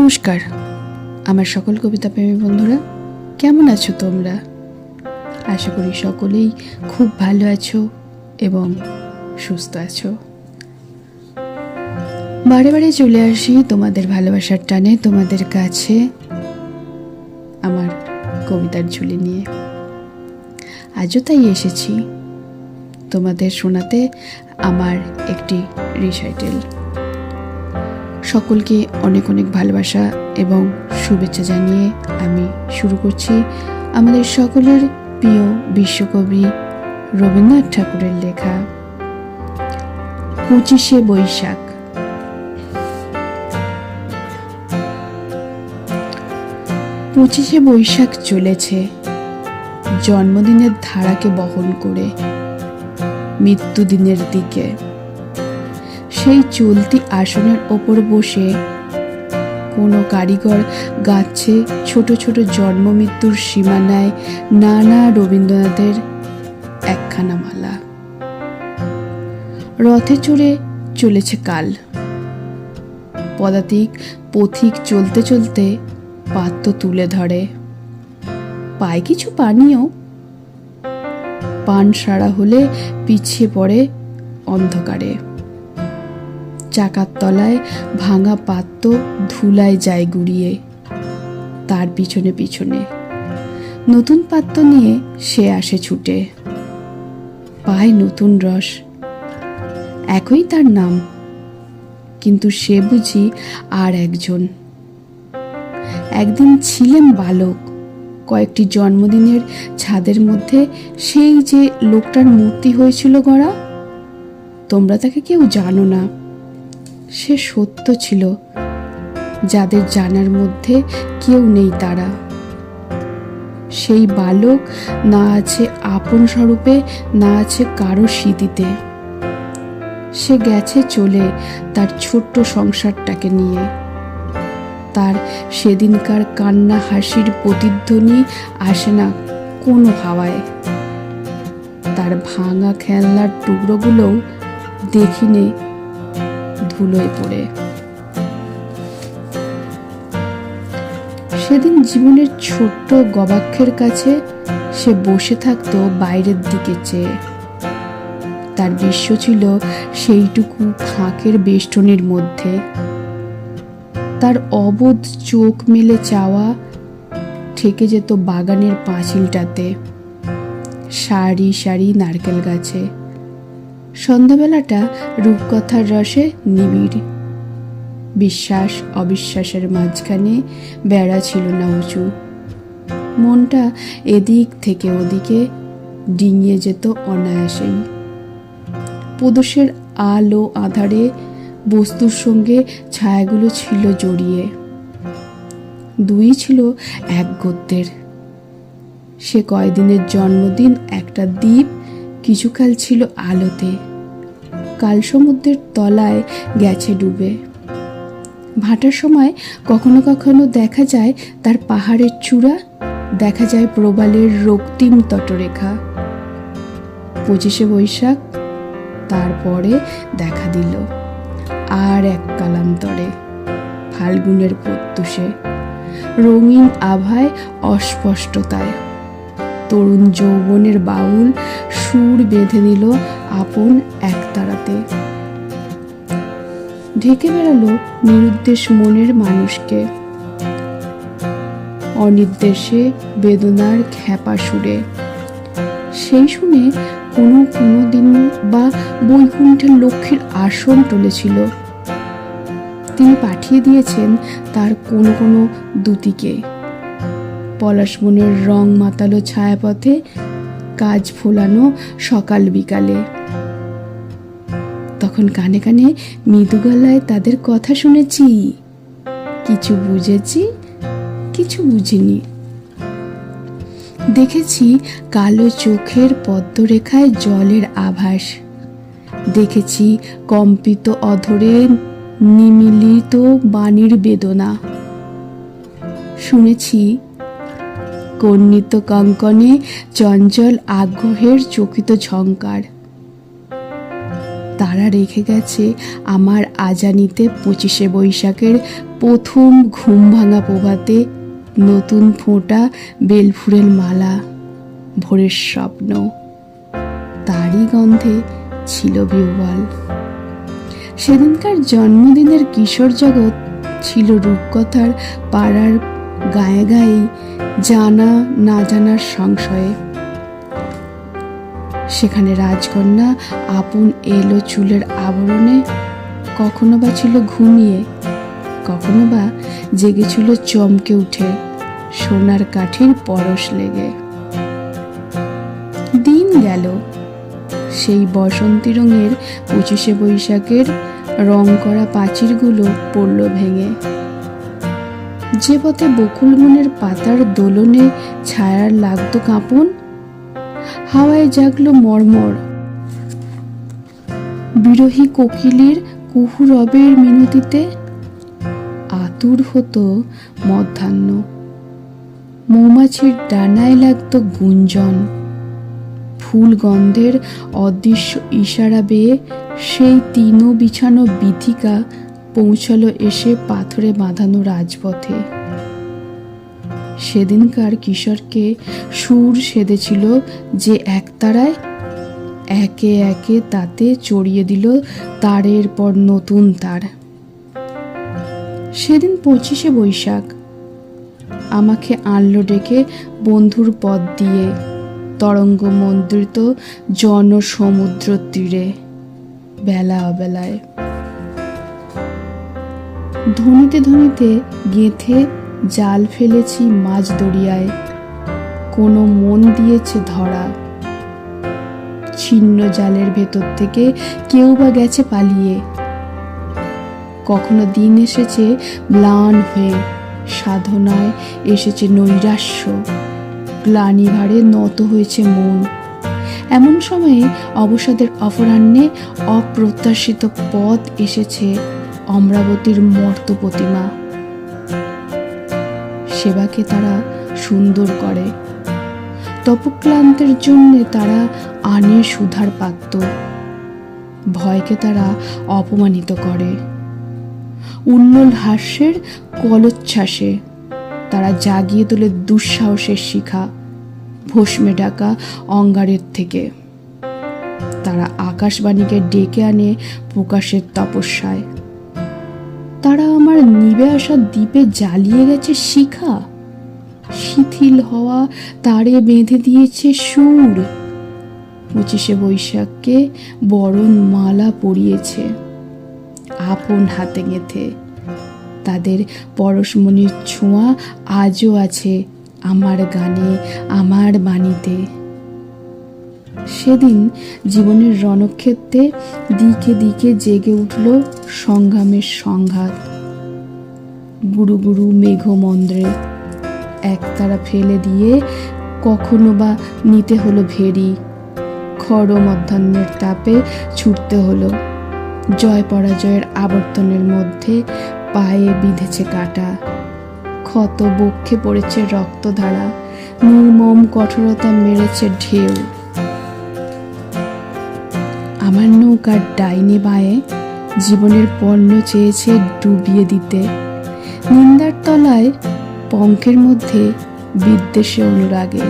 নমস্কার। আমার সকল কবিতা প্রেমী বন্ধুরা, কেমন আছো তোমরা? আশা করি সকলেই খুব ভালো আছো এবং সুস্থ আছো। বারে বারে চলে আসি তোমাদের ভালোবাসার টানে তোমাদের কাছে আমার কবিতার ঝুলি নিয়ে। আজও তাই এসেছি। তোমাদের শোনাতে আমার একটি রিসাইটেল। সকলকে অনেক অনেক ভালোবাসা এবং শুভেচ্ছা জানিয়ে আমি শুরু করছি আমাদের সকলের প্রিয় বিশ্বকবি রবীন্দ্রনাথ ঠাকুরের লেখা পঁচিশে বৈশাখ। পঁচিশে বৈশাখ চলেছে, জন্মদিনের ধারাকে বহন করে, মৃত্যুদিনের দিকে। সেই চলতি আসনের ওপর বসে কোনো কারিগর গাচ্ছে ছোট ছোট জন্ম মৃত্যুর সীমানায় নানা রবীন্দ্রনাথের একখানা মালা। রথে চড়ে চলেছে কাল। পদাতিক পথিক চলতে চলতে পাত্র তুলে ধরে। পায় কিছু পানীয়। পান সারা হলে পিছিয়ে পড়ে অন্ধকারে। চাকার তলায় ভাঙা পাত্র ধুলায় যায় গুড়িয়ে, তার পিছনে পিছনে। নতুন পাত্র নিয়ে সে আসে ছুটে। পায় নতুন রস। একই তার নাম, কিন্তু সে বুঝি আর একজন। একদিন ছিলেন বালক, কয়েকটি জন্মদিনের ছাদের মধ্যে সেই যে লোকটার মূর্তি হয়েছিল গড়া, তোমরা তাকে কেউ জানো না। সে সত্য ছিল। যাদের জানার মধ্যে কেউ নেই তারা। সেই বালক না আছে আপন স্বরূপে, না আছে কারও স্মৃতিতে। সে গেছে চলে তার ছোট্ট সংসারটাকে নিয়ে। তার সেদিনকার কান্না হাসির প্রতিধ্বনি আসে না কোনো হাওয়ায়। তার ভাঙা খেলনার টুকরোগুলোও দেখিনি ধুলোয় পড়ে। সেদিন জীবনের ছোট্ট গবাক্ষের কাছে সে বসে থাকতো বাইরের দিকে চেয়ে। তার বিশ্ব ছিল সেইটুকু ফাঁকের বেষ্টনীর মধ্যে। তার অবোধ চোখ মেলে চাওয়া ঠেকে যেত বাগানের পাঁচিলটাতে। সারি সারি নারকেল গাছে। সন্ধ্যাবেলাটা রূপকথার রসে নিবিড়। বিশ্বাস, অবিশ্বাসের মাঝখানে বেড়া ছিল না উঁচু। মনটা এদিক থেকে ওদিকে ডিঙিয়ে যেত অনায়াসেই। প্রদোষের আলো আধারে বস্তুর সঙ্গে ছায়াগুলো ছিল জড়িয়ে। দুই ছিল এক গদ্যের। সে কয়দিনের জন্মদিন একটা দ্বীপ কিছুকাল ছিল আলোতে। কাল সমুদ্রের তলায় গেছে ডুবে। ভাটার সময় কখনো কখনো দেখা যায় তার পাহাড়ের চূড়া, দেখা যায় প্রবালের রক্তিম তটরেখা। পঁচিশে বৈশাখ, তারপরে দেখা দিল আর এক কালান্তরে, ফাল্গুনের প্রত্যুষে। রঙিন আভায় অস্পষ্টতায়। তরুণ যৌবনের বাউল সুর বেঁধে নিল আপন একতারাতে ঢেকে বেড়ালো নিরুদ্দেশ মনের মানুষকে। অনির্দেশে বেদনার খ্যাপা সুরে। সেই শুনে কোনো কোনো দিন বা বৈকুণ্ঠের লক্ষ্যের আসন টলেছিল তিনি পাঠিয়ে দিয়েছেন তার কোনো কোনো দুতিকে। পলাশবনের রং মাতালো ছায়াপথে কাজ ফোলানো সকাল বিকালে। তখন কানে কানে মৃদু গলায় তাদের কথা শুনেছি। কিছু বুঝেছি, কিছু বুঝিনি। দেখেছি কালো চোখের পদ্মরেখায় জলের আভাস। দেখেছি কম্পিত অধরে নিমিলিত বাণীর বেদনা। শুনেছি কর্ণিত কঙ্কনে চঞ্চল আগ্রহের চকিত ঝঙ্কার তারা রেখে গেছে আমার আজানিতে পঁচিশে বৈশাখের প্রথম ঘুম ভাঙা প্রভাতে নতুন ফোঁটা বেলফুলের মালা, ভোরের স্বপ্ন। তারই গন্ধে ছিল বিহ্বল। সেদিনকার জন্মদিনের কিশোর জগৎ ছিল রূপকথার পাড়ার গায়ে গায়ে জানা, না জানার সংশয়ে। সেখানে রাজকন্যা আপন এলো চুলের আবরণে, কখনো বা ছিল ঘুমিয়ে, কখনো বা জেগেছিল চমকে উঠে, সোনার কাঠির পরশ লেগে। দিন গেল, সেই বসন্তী রঙের পঁচিশে বৈশাখের রং করা পাঁচিরগুলো পড়ল ভেঙে। যে পথে বকুলমনের পাতার দোলনে ছায়ার লাগতো কাঁপন, হাওয়ায় জাগলো মর্মর। বিরোহী কোকিলের কুহুরবের মিনতিতে আতুর হতো মধ্যাহ্ন। মৌমাছির ডানায় লাগতো গুঞ্জন। ফুল গন্ধের অদৃশ্য ইশারা বেয়ে সেই তিনও বিছানো বিথিকা পৌঁছালো এসে পাথরে বাঁধানো রাজপথে। সেদিনকার কিশোরকে সুর সেধেছিল যে একতারায় একে একে তাতে চড়িয়ে দিল তারের পর নতুন তার। সেদিন পঁচিশে বৈশাখ। আমাকে আনলো ডেকে বন্ধুর পথ দিয়ে তরঙ্গ মন্দিরিত জনসমুদ্র তীরে, বেলা অবেলায়। ধনিতে ধনিতে গেঁথে জাল ফেলেছি মাছ দরিয়ায়। কোনো মন দিয়েছে ধরা। ছিন্ন জালের ভেতর থেকে কেউ বা গেছে পালিয়ে। কখনো দিন এসেছে ম্লান হয়ে, সাধনায় এসেছে নৈরাশ্য। গ্লানি ভারে নত হয়েছে মন। এমন সময়ে অবসাদের অপরাহ্নে অপ্রত্যাশিত পথ এসেছে। অমরাবতীর মর্ত প্রতিমা। সেবাকে তারা সুন্দর করে। তপক্লান্তের জন্য তারা আনে সুধার পাত্র। ভয়কে তারা অপমানিত করে। উন্নল হাস্যের কলোচ্ছ্বাসে তারা জাগিয়ে তোলে দুঃসাহসের শিখা, ভস্মে ডাকা অঙ্গারের থেকে। তারা আকাশবাণীকে ডেকে আনে প্রকাশের তপস্যায়। তারা আমার নিবে আসা দ্বীপে জ্বালিয়ে গেছে শিখা। শিথিল হওয়া তারে বেঁধে দিয়েছে সুর। পঁচিশে বৈশাখকে বরণ মালা পরিয়েছে। আপন হাতে গেঁথে। তাদের পরশমণির ছোঁয়া আজও আছে আমার গানে, আমার বাণীতে। সেদিন জীবনের রণক্ষেত্রে দিকে দিকে জেগে উঠল সংগ্রামের সংঘাত। গুরু গুরু মেঘ মেঘমন্দ্রে একতারা ফেলে দিয়ে কখনো বা নিতে হলো ভেরি খড় মধ্যাহ্নের তাপে ছুটতে হলো। জয় পরাজয়ের আবর্তনের মধ্যে পায়ে বিঁধেছে কাটা। ক্ষত বক্ষে পড়েছে রক্তধারা। নির্মম কঠোরতা মেরেছে ঢেউ। আমার নৌকার ডাইনে বায়ে জীবনের পণ্য চেয়েছে ডুবিয়ে দিতে। নিন্দার তলায় পঙ্কের মধ্যে বিদ্বেষে অনুরাগে।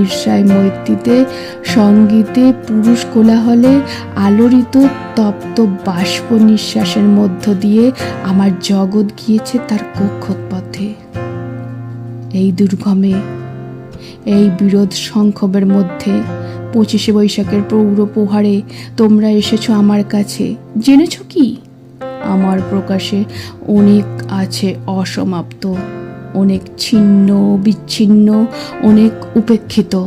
ঈর্ষায় মৈত্রীতে, সঙ্গীতে, পুরুষ কোলাহলে আলোড়িত তপ্ত বাষ্প নিঃশ্বাসের মধ্য দিয়ে আমার জগৎ গিয়েছে তার কক্ষপথে। এই দুর্গমে, এই বিরোধ সংক্ষোভের মধ্যে পঁচিশে বৈশাখের পৌর প্রহারে তোমরা এসেছ আমার কাছে। জেনেছ কি? আমার প্রকাশে অনেক আছে অসমাপ্ত, অনেক ছিন্ন, বিচ্ছিন্ন, অনেক উপেক্ষিত।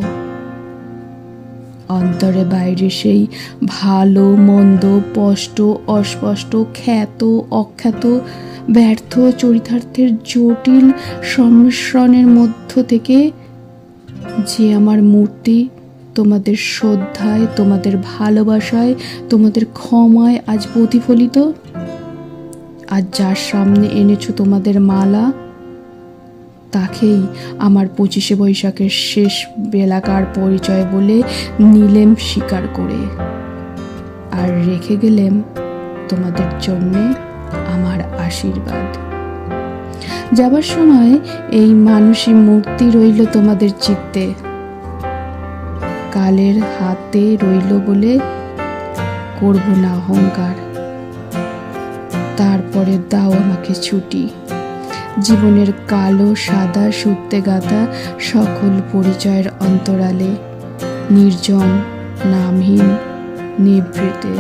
অন্তরে বাইরে সেই ভালো, মন্দ, স্পষ্ট, অস্পষ্ট, খ্যাত, অখ্যাত, ব্যর্থ, চরিতার্থের জটিল সংমিশ্রণের মধ্য থেকে যে আমার মূর্তি তোমাদের শ্রদ্ধায়, তোমাদের ভালোবাসায়, তোমাদের ক্ষমায় আজ প্রতিফলিত। আর যার সামনে এনেছো তোমাদের মালা, তাকেই আমার পঁচিশে বৈশাখের শেষ বেলাকার পরিচয় বলে নিলেম স্বীকার করে। আর রেখে গেলেম তোমাদের জন্যে আমার আশীর্বাদ। যাবার সময় এই মানুষই মূর্তি রইল তোমাদের চিত্তে। কালের হাতে রইল বলে করব না অহংকার। তারপরে দাও আমাকে ছুটি। জীবনের কালো, সাদা সুত্তে গাঁথা সকল পরিচয়ের অন্তরালে, নির্জন, নামহীন, নিভৃতে,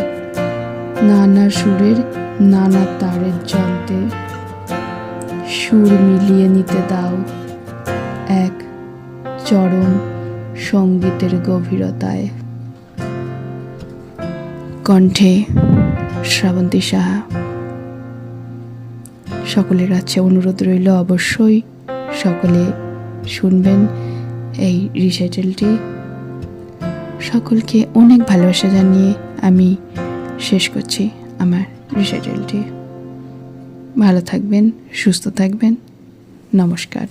নানা সুরের, নানা তারের যন্ত্রে। সুর মিলিয়ে নিতে দাও এক চরম সঙ্গীতের গভীরতায়। কণ্ঠে শ্রাবন্তী সাহা। সকলের কাছে অনুরোধ রইল, অবশ্যই সকলে শুনবেন এই রিসাইটেলটি। সকলকে অনেক ভালোবাসা জানিয়ে আমি শেষ করছি আমার রিসাইটেলটি। ভালো থাকবেন, সুস্থ থাকবেন। নমস্কার।